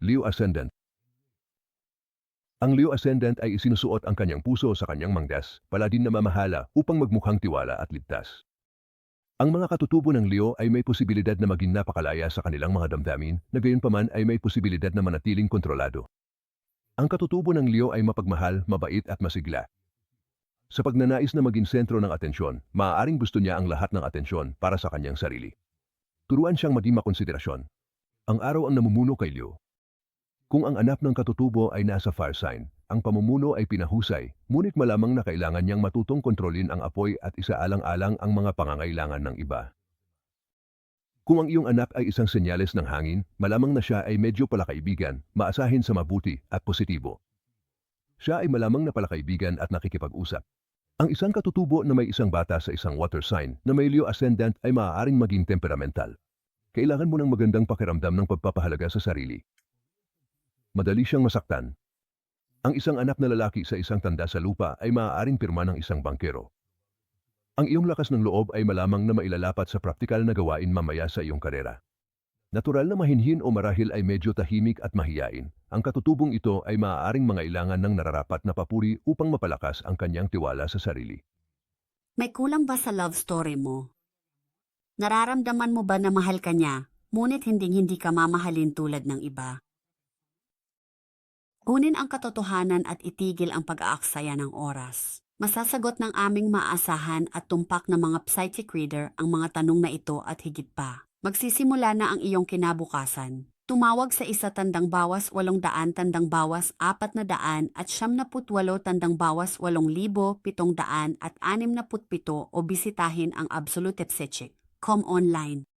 Leo Ascendant Ang Leo Ascendant ay isinusuot ang kanyang puso sa kanyang manggas, paladin na mamahala upang magmukhang tiwala at ligtas. Ang mga katutubo ng Leo ay may posibilidad na maging napakalaya sa kanilang mga damdamin, na gayunpaman ay may posibilidad na manatiling kontrolado. Ang katutubo ng Leo ay mapagmahal, mabait at masigla. Sa pagnanais na maging sentro ng atensyon, maaaring gusto niya ang lahat ng atensyon para sa kanyang sarili. Turuan siyang maging makonsiderasyon. Ang araw ang namumuno kay Leo. Kung ang anak ng katutubo ay nasa fire sign, ang pamumuno ay pinahusay, ngunit malamang na kailangan niyang matutong kontrolin ang apoy at isaalang-alang ang mga pangangailangan ng iba. Kung ang iyong anak ay isang senyales ng hangin, malamang na siya ay medyo palakaibigan, maasahin sa mabuti at positibo. Siya ay malamang na palakaibigan at nakikipag-usap. Ang isang katutubo na may isang bata sa isang water sign na may Leo ascendant ay maaaring maging temperamental. Kailangan mo ng magandang pakiramdam ng pagpapahalaga sa sarili. Madali siyang masaktan. Ang isang anak na lalaki sa isang tanda sa lupa ay maaaring pirma ng isang bangkero. Ang iyong lakas ng loob ay malamang na mailalapat sa praktikal na gawain mamaya sa iyong karera. Natural na mahinhin o marahil ay medyo tahimik at mahiyain. Ang katutubong ito ay maaaring mangailangan ng nararapat na papuri upang mapalakas ang kanyang tiwala sa sarili. May kulang ba sa love story mo? Nararamdaman mo ba na mahal ka niya, ngunit hinding-hindi ka mamahalin tulad ng iba? Kunin ang katotohanan at itigil ang pag-aaksaya ng oras. Masasagot ng aming maasahan at tumpak na mga psychic reader ang mga tanong na ito at higit pa. Magsisimula na ang iyong kinabukasan. Tumawag sa isa tandang bawas walong daan tandang bawas apat na daan at siyam na putwalo tandang bawas walong libo pitong daan at anim na putpito o bisitahin ang Absolute Psychic. Com online.